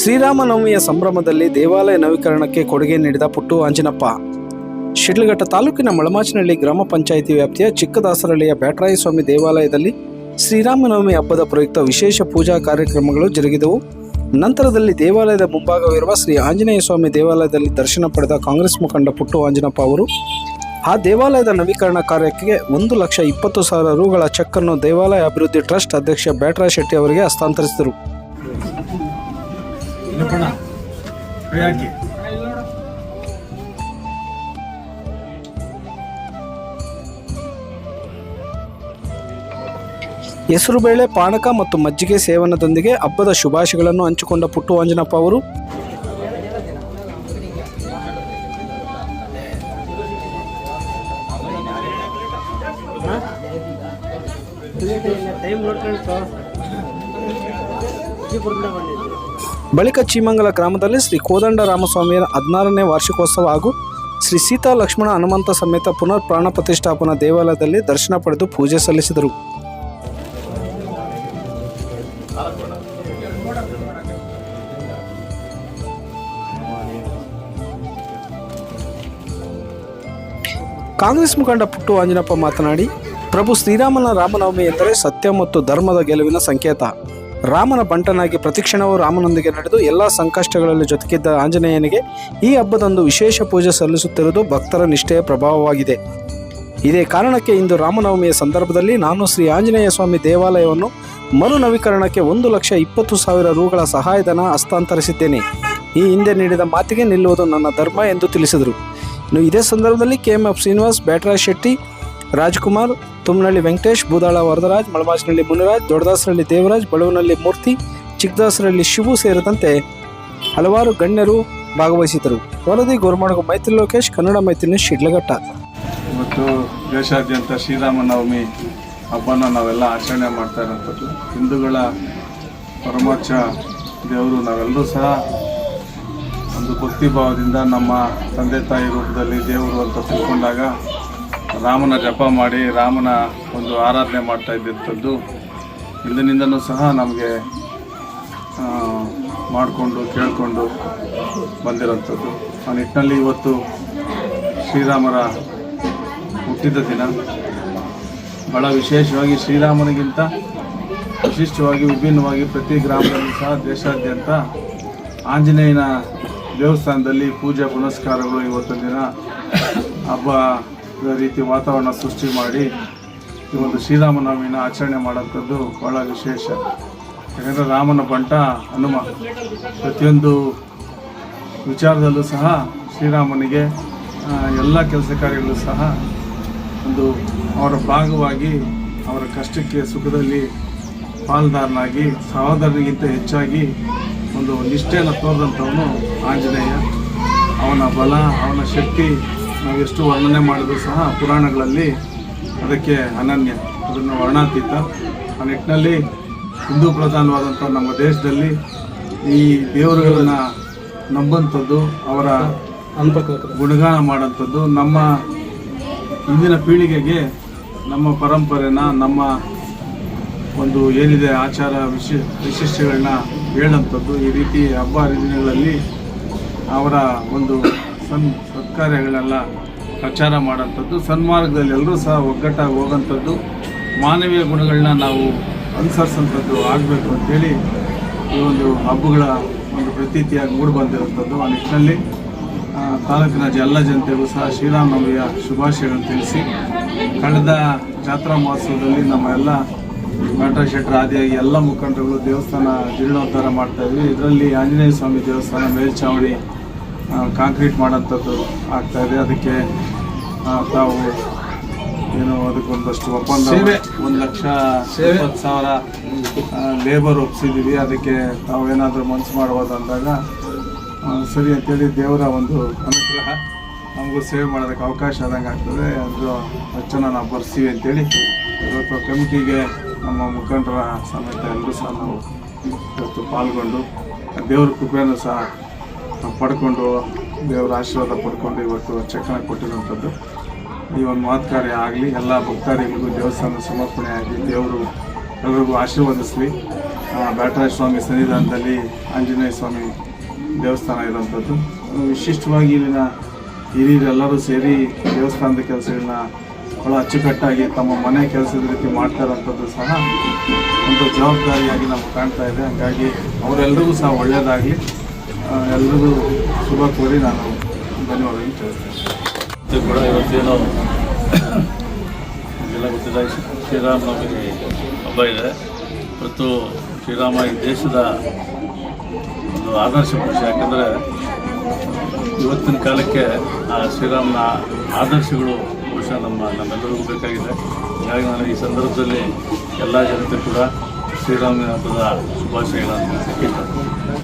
ಶ್ರೀರಾಮನವಮಿಯ ಸಂಭ್ರಮದಲ್ಲಿ ದೇವಾಲಯ ನವೀಕರಣಕ್ಕೆ ಕೊಡುಗೆ ನೀಡಿದ ಪುಟ್ಟು ಆಂಜನಪ್ಪ ಶಿಡ್ಲಘಟ್ಟ ತಾಲೂಕಿನ ಮಳಮಾಚನಹಳ್ಳಿ ಗ್ರಾಮ ಪಂಚಾಯಿತಿ ವ್ಯಾಪ್ತಿಯ ಚಿಕ್ಕದಾಸರಹಳ್ಳಿಯ ಬ್ಯಾಟರಾಯ ಸ್ವಾಮಿ ದೇವಾಲಯದಲ್ಲಿ ಶ್ರೀರಾಮನವಮಿ ಹಬ್ಬದ ಪ್ರಯುಕ್ತ ವಿಶೇಷ ಪೂಜಾ ಕಾರ್ಯಕ್ರಮಗಳು ಜರುಗಿದವು. ನಂತರದಲ್ಲಿ ದೇವಾಲಯದ ಮುಂಭಾಗವಿರುವ ಶ್ರೀ ಆಂಜನೇಯ ಸ್ವಾಮಿ ದೇವಾಲಯದಲ್ಲಿ ದರ್ಶನ ಪಡೆದ ಕಾಂಗ್ರೆಸ್ ಮುಖಂಡ ಪುಟ್ಟು ಆಂಜನಪ್ಪ ಅವರು. ಆ ದೇವಾಲಯದ ನವೀಕರಣ ಕಾರ್ಯಕ್ಕೆ ಒಂದು ಲಕ್ಷ ಇಪ್ಪತ್ತು ಸಾವಿರ ರುಗಳ ಚೆಕ್ ಅನ್ನು ದೇವಾಲಯ ಅಭಿವೃದ್ಧಿ ಟ್ರಸ್ಟ್ ಅಧ್ಯಕ್ಷ ಬ್ಯಾಟರಾಯ ಶೆಟ್ಟಿ ಅವರಿಗೆ ಹಸ್ತಾಂತರಿಸಿದರು. ನಿಪ್ಪಣ ಕೈ ಹಾಕಿ ಹೆಸರುಬೇಳೆ ಪಾನಕ ಮತ್ತು ಮಜ್ಜಿಗೆ ಸೇವನದೊಂದಿಗೆ ಹಬ್ಬದ ಶುಭಾಶಯಗಳನ್ನು ಹಂಚಿಕೊಂಡ ಪುಟ್ಟು ಅಂಜನಪ್ಪ ಅವರು. ಬಳಿಕ ಚೀಮಂಗಲ ಗ್ರಾಮದಲ್ಲಿ ಶ್ರೀ ಕೋದಂಡ ರಾಮಸ್ವಾಮಿಯ ಹದಿನಾರನೇ ವಾರ್ಷಿಕೋತ್ಸವ ಹಾಗೂ ಶ್ರೀ ಸೀತಾ ಲಕ್ಷ್ಮಣ ಹನುಮಂತ ಸಮೇತ ಪುನರ್ ಪ್ರಾಣ ಪ್ರತಿಷ್ಠಾಪನಾ ದೇವಾಲಯದಲ್ಲಿ ದರ್ಶನ ಪಡೆದು ಪೂಜೆ ಸಲ್ಲಿಸಿದರು. ಕಾಂಗ್ರೆಸ್ ಮುಖಂಡ ಪುಟ್ಟು ಆಂಜನಪ್ಪ ಮಾತನಾಡಿ, ಪ್ರಭು ಶ್ರೀರಾಮನ ರಾಮನವಮಿ ಎಂದರೆ ಸತ್ಯ ಮತ್ತು ಧರ್ಮದ ಗೆಲುವಿನ ಸಂಕೇತ. ರಾಮನ ಬಂಟನಾಗಿ ಪ್ರತಿಕ್ಷಣವೂ ರಾಮನೊಂದಿಗೆ ನಡೆದು ಎಲ್ಲ ಸಂಕಷ್ಟಗಳಲ್ಲಿ ಜೊತೆಗಿದ್ದ ಆಂಜನೇಯನಿಗೆ ಈ ಹಬ್ಬದಂದು ವಿಶೇಷ ಪೂಜೆ ಸಲ್ಲಿಸುತ್ತಿರುವುದು ಭಕ್ತರ ನಿಷ್ಠೆಯ ಪ್ರಭಾವವಾಗಿದೆ. ಇದೇ ಕಾರಣಕ್ಕೆ ಇಂದು ರಾಮನವಮಿಯ ಸಂದರ್ಭದಲ್ಲಿ ನಾನು ಶ್ರೀ ಆಂಜನೇಯ ಸ್ವಾಮಿ ದೇವಾಲಯವನ್ನು ಮರು ನವೀಕರಣಕ್ಕೆ ಒಂದು ಲಕ್ಷ ಇಪ್ಪತ್ತು ಸಾವಿರ ರೂಗಳ ಸಹಾಯಧನ ಹಸ್ತಾಂತರಿಸಿದ್ದೇನೆ. ಈ ಹಿಂದೆ ನೀಡಿದ ಮಾತಿಗೆ ನಿಲ್ಲುವುದು ನನ್ನ ಧರ್ಮ ಎಂದು ತಿಳಿಸಿದರು. ಇನ್ನು ಇದೇ ಸಂದರ್ಭದಲ್ಲಿ K M F Srinivas Byataraj Shetty, Rajkumar Tumnalli Venkatesh Budala Varadaraj Malamachinahalli Muniraj Doddadasarahalli Devaraj Baluvanahalli Murthy Chikkadasarahalli Shivu ಸೇರಿದಂತೆ ಹಲವಾರು ಗಣ್ಯರು ಭಾಗವಹಿಸಿದರು ವರದಿ ಗೋರ್ಮಾಡಗು ಮೈತ್ರಿ ಲೋಕೇಶ್, ಕನ್ನಡ ಮೈತ್ರಿ ನ್ಯೂಸ್ ಶಿಡ್ಲಘಟ್ಟ. ಇವತ್ತು ದೇಶಾದ್ಯಂತ ಶ್ರೀರಾಮನವಮಿ ಹಬ್ಬನ ನಾವೆಲ್ಲ ಆಚರಣೆ ಮಾಡ್ತಾ ಇರೋಂಥದ್ದು. ಹಿಂದೂಗಳ ಪರಮೋಚ್ಚ ದೇವರು ನಾವೆಲ್ಲರೂ ಸಹ ಒಂದು ಭಕ್ತಿಭಾವದಿಂದ ನಮ್ಮ ತಂದೆ ತಾಯಿ ರೂಪದಲ್ಲಿ ದೇವರು ಅಂತ ತಿಳ್ಕೊಂಡಾಗ ರಾಮನ ಜಪ ಮಾಡಿ ರಾಮನ ಒಂದು ಆರಾಧನೆ ಮಾಡ್ತಾ ಇದ್ದಂಥದ್ದು ಹಿಂದಿನಿಂದನೂ ಸಹ ನಮಗೆ ಮಾಡಿಕೊಂಡು, ಕೇಳಿಕೊಂಡು ಬಂದಿರೋಂಥದ್ದು ಆ ನಿಟ್ಟಿನಲ್ಲಿ ಇವತ್ತು ಶ್ರೀರಾಮರ ಹುಟ್ಟಿದ ದಿನ. ಬಹಳ ವಿಶೇಷವಾಗಿ ಶ್ರೀರಾಮನಿಗಿಂತ ವಿಶಿಷ್ಟವಾಗಿ, ವಿಭಿನ್ನವಾಗಿ ಪ್ರತಿ ಗ್ರಾಮದಲ್ಲೂ ಸಹ ದೇಶಾದ್ಯಂತ ಆಂಜನೇಯನ ದೇವಸ್ಥಾನದಲ್ಲಿ ಪೂಜೆ, ಪುನಸ್ಕಾರಗಳು ಇವತ್ತಿನ ದಿನ ಹಬ್ಬದ ರೀತಿ ವಾತಾವರಣ ಸೃಷ್ಟಿ ಮಾಡಿ ಈ ಒಂದು ಶ್ರೀರಾಮನವಮಿನ ಆಚರಣೆ ಮಾಡೋಂಥದ್ದು ಬಹಳ ವಿಶೇಷ. ಯಾಕಂದರೆ ರಾಮನ ಬಂಟ ಹನುಮ. ಪ್ರತಿಯೊಂದು ವಿಚಾರದಲ್ಲೂ ಸಹ ಶ್ರೀರಾಮನಿಗೆ ಎಲ್ಲ ಕೆಲಸ ಕಾರ್ಯಗಳು ಸಹ ಒಂದು ಅವರ ಭಾಗವಾಗಿ ಅವರ ಕಷ್ಟಕ್ಕೆ ಸುಖದಲ್ಲಿ ಪಾಲ್ದಾರನಾಗಿ ಸಹೋದರನಿಗಿಂತ ಹೆಚ್ಚಾಗಿ ಒಂದು ನಿಷ್ಠೆಯನ್ನು ತೋರಿದಂಥವನು ಆಂಜನೇಯ. ಅವನ ಬಲ, ಅವನ ಶಕ್ತಿ ನಾವು ಎಷ್ಟು ವರ್ಣನೆ ಮಾಡಿದ್ರು ಸಹ ಪುರಾಣಗಳಲ್ಲಿ ಅದಕ್ಕೆ ಅನನ್ಯ, ಅದನ್ನು ವರ್ಣಾತೀತ. ಆ ನಿಟ್ಟಿನಲ್ಲಿ ಹಿಂದೂ ಪ್ರಧಾನವಾದಂಥ ನಮ್ಮ ದೇಶದಲ್ಲಿ ಈ ದೇವರುಗಳನ್ನು ನಂಬಂಥದ್ದು, ಅವರ ಗುಣಗಾನ ಮಾಡೋಂಥದ್ದು ನಮ್ಮ ಇಂದಿನ ಪೀಳಿಗೆಗೆ ನಮ್ಮ ಪರಂಪರೆನ, ನಮ್ಮ ಒಂದು ಏನಿದೆ ಆಚಾರ ವಿಶಿ ವಿಶಿಷ್ಟಗಳನ್ನ ಹೇಳೋಂಥದ್ದು. ಈ ರೀತಿ ಹಬ್ಬ ಹರಿದಿನಗಳಲ್ಲಿ ಅವರ ಒಂದು ಸನ್ ಸತ್ಕಾರ್ಯಗಳೆಲ್ಲ ಪ್ರಚಾರ ಮಾಡೋಂಥದ್ದು ಸನ್ಮಾರ್ಗದಲ್ಲಿ ಎಲ್ಲರೂ ಸಹ ಒಗ್ಗಟ್ಟಾಗಿ ಹೋಗೋಂಥದ್ದು ಮಾನವೀಯ ಗುಣಗಳನ್ನ ನಾವು ಅನುಸರಿಸೋಂಥದ್ದು ಆಗಬೇಕು ಅಂತೇಳಿ ಈ ಒಂದು ಹಬ್ಬಗಳ ಒಂದು ಪ್ರತೀತಿಯಾಗಿ ಮೂಡಿ ಬಂದಿರುವಂಥದ್ದು. ಆ ನಿಟ್ಟಿನಲ್ಲಿ ತಾಲೂಕಿನ ಎಲ್ಲ ಜನತೆಗೂ ಸಹ ಶ್ರೀರಾಮನವಮಿಯ ಶುಭಾಶಯಗಳನ್ನು ತಿಳಿಸಿ ಕಳೆದ ಜಾತ್ರಾ ಮಹೋತ್ಸವದಲ್ಲಿ ನಮ್ಮ ಎಲ್ಲ ನಾಟಕ ಶೆಟ್ಟರ್ ಆದಿಯಾಗಿ ಎಲ್ಲ ಮುಖಂಡರುಗಳು ದೇವಸ್ಥಾನ ಜೀರ್ಣೋದ್ಧಾರ ಮಾಡ್ತಾ ಇದ್ವಿ. ಇದರಲ್ಲಿ ಆಂಜನೇಯ ಸ್ವಾಮಿ ದೇವಸ್ಥಾನ ಮೇಲ್ಛಾವಣಿ ಆ, ಕಾಂಕ್ರೀಟ್ ಮಾಡೋಂಥದ್ದು ಆಗ್ತಾ ಇದೆ. ಅದಕ್ಕೆ ತಾವು ಏನು ಅದಕ್ಕೊಂದಷ್ಟು ಒಪ್ಪಂದ ಒಂದು ಲಕ್ಷ ಇಪ್ಪತ್ತು ಸಾವಿರ ಲೇಬರ್ ಒಪ್ಸಿದ್ದೀವಿ ಅದಕ್ಕೆ ತಾವು ಏನಾದರೂ ಮನಸ್ಸು ಮಾಡ್ಬೋದು ಅಂದಾಗ ಸರಿ ಅಂತೇಳಿ ದೇವರ ಒಂದು ಅನುಗ್ರಹ ನಮಗೂ ಸೇವೆ ಮಾಡೋದಕ್ಕೆ ಅವಕಾಶ ಆದಂಗೆ ಆಗ್ತದೆ. ಅದು ವೆಚ್ಚನ ನಾವು ಬರ್ತೀವಿ ಅಂತೇಳಿ ಇವತ್ತು ಕಮಿಟಿಗೆ ನಮ್ಮ ಮುಖಂಡರ ಸಮೇತ ಎಲ್ಲರೂ ಸಹ ನಾವು ಇವತ್ತು ಪಾಲ್ಗೊಂಡು ದೇವ್ರ ಕೃಪೆಯನ್ನು ಸಹ ಪಡ್ಕೊಂಡು, ದೇವರ ಆಶೀರ್ವಾದ ಪಡ್ಕೊಂಡು ಇವತ್ತು ಚೆಕ್ಕನ ಕೊಟ್ಟಿರುವಂಥದ್ದು. ಈ ಒಂದು ಮಹತ್ಕಾರ್ಯ ಆಗಲಿ, ಎಲ್ಲ ಭಕ್ತಾದಿಗಳಿಗೂ ದೇವಸ್ಥಾನ ಸಮರ್ಪಣೆ ಆಗಲಿ, ದೇವರು ಎಲ್ಲರಿಗೂ ಆಶೀರ್ವದಿಸಲಿ. ಬ್ಯಾಟರಾಯ ಸ್ವಾಮಿ ಸನ್ನಿಧಾನದಲ್ಲಿ ಆಂಜನೇಯ ಸ್ವಾಮಿ ದೇವಸ್ಥಾನ ಇರುವಂಥದ್ದು. ವಿಶಿಷ್ಟವಾಗಿ ಇಲ್ಲಿನ ಹಿರಿಯರೆಲ್ಲರೂ ಸೇರಿ ದೇವಸ್ಥಾನದ ಕೆಲಸಗಳನ್ನ ಭಾಳ ಅಚ್ಚುಕಟ್ಟಾಗಿ ತಮ್ಮ ಮನೆ ಕೆಲಸದ ರೀತಿ ಮಾಡ್ತಾ ಇರೋಂಥದ್ದು ಸಹ ಒಂದು ಜವಾಬ್ದಾರಿಯಾಗಿ ನಮ್ಗೆ ಕಾಣ್ತಾ ಇದೆ. ಹಾಗಾಗಿ ಅವರೆಲ್ಲರಿಗೂ ಸಹ ಒಳ್ಳೆಯದಾಗಲಿ. ಎಲ್ರಿಗೂ ಶುಭ ಕೋರಿ ನಾನು ಧನ್ಯವಾದಗಳು ಕೂಡ ಇವತ್ತೇನು ಎಲ್ಲ ಗೊತ್ತಿಲ್ಲ. ಶ್ರೀರಾಮನವಮಿ ಹಬ್ಬ ಇದೆ. ಇವತ್ತು ಶ್ರೀರಾಮ ಈ ದೇಶದ ಒಂದು ಆದರ್ಶ ಪುರುಷ ಯಾಕಂದರೆ ಇವತ್ತಿನ ಕಾಲಕ್ಕೆ ಆ ಶ್ರೀರಾಮನ ಆದರ್ಶಗಳು ಬಹುಶಃ ನಮ್ಮ ನಮ್ಮೆಲ್ಲರಿಗೂ ಬೇಕಾಗಿದೆ. ಹಾಗಾಗಿ ನಾನು ಈ ಸಂದರ್ಭದಲ್ಲಿ ಎಲ್ಲ ಜನತೆ ಕೂಡ ಶ್ರೀರಾಮನ ಹಬ್ಬದ ಶುಭಾಶಯಗಳನ್ನು ತಿಳಿಸಕ್ಕೆ ಇಷ್ಟಪಡ್ತೀನಿ